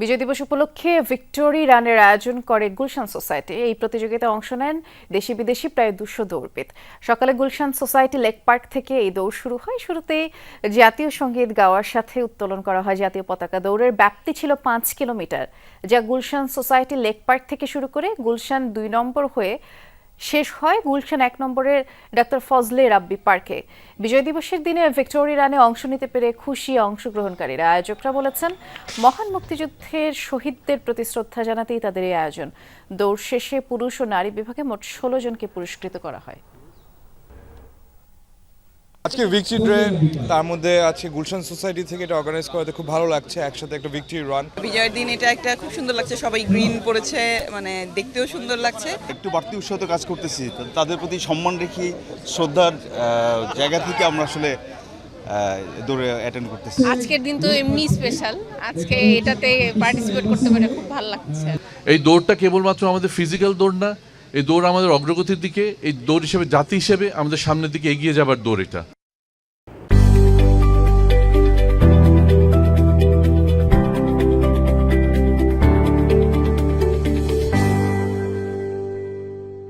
বিজয় দিবস উপলক্ষে ভিক্টোরি রানের আয়োজন করে গুলশান সোসাইটি। এই প্রতিযোগিতায় অংশ নেন দেশি বিদেশি প্রায় দুশো দৌড়বিদ। সকালে গুলশান সোসাইটি লেক পার্ক থেকে এই দৌড় শুরু হয়। শুরুতেই জাতীয় সংগীত গাওয়ার সাথে উত্তোলন করা হয়। জাতীয় পতাকা দৌড়ের ব্যাপ্তি ছিল পাঁচ কিলোমিটার। যা গুলশান সোসাইটি লেক পার্ক থেকে শুরু করে গুলশান দুই নম্বর হয়ে শেষ হয় গুলশান এক নম্বরের ডাক্তার ফজলে রাব্বি পার্কে। বিজয় দিবসের দিনে ভিক্টোরি রানে অংশ নিতে পেরে খুশি অংশগ্রহণকারীরা। আয়োজকরা বলেছেন, মহান মুক্তিযুদ্ধের শহীদদের প্রতি শ্রদ্ধা জানাতেই তাদের এই আয়োজন। দৌড় শেষে পুরুষ ও নারী বিভাগে মোট ষোলো জনকে পুরস্কৃত করা হয়। আজকে ভিক্টরি ডে তার মধ্যে আছে গুলশান সোসাইটি থেকে এটা অর্গানাইজ করাতে খুব ভালো লাগছে একসাথে একটা ভিক্টরি রান বিজয়ের দিন এটা একটা খুব সুন্দর লাগছে সবাই গ্রিন পরেছে মানে দেখতেও সুন্দর লাগছে। একটু বাড়তি উৎসাহিত কাজ করতেছি তাদের প্রতি সম্মান রেখে শ্রদ্ধার আহ, জায়গা থেকে আমরা আসলে আহ, দৌড়ে অ্যাটেন্ড করতেছি। আজকের দিন তো এমনি স্পেশাল আজকে এটাতে পার্টিসিপেট করতে পেরে খুব ভালো লাগছে। এই দৌড়টা কেবলমাত্র আমাদের ফিজিক্যাল দৌড় না এই দৌড় আমাদের অগ্রগতির দিকে এই দৌড় হিসেবে জাতি হিসেবে আমাদের সামনের দিকে এগিয়ে যাবার দৌড় এটা।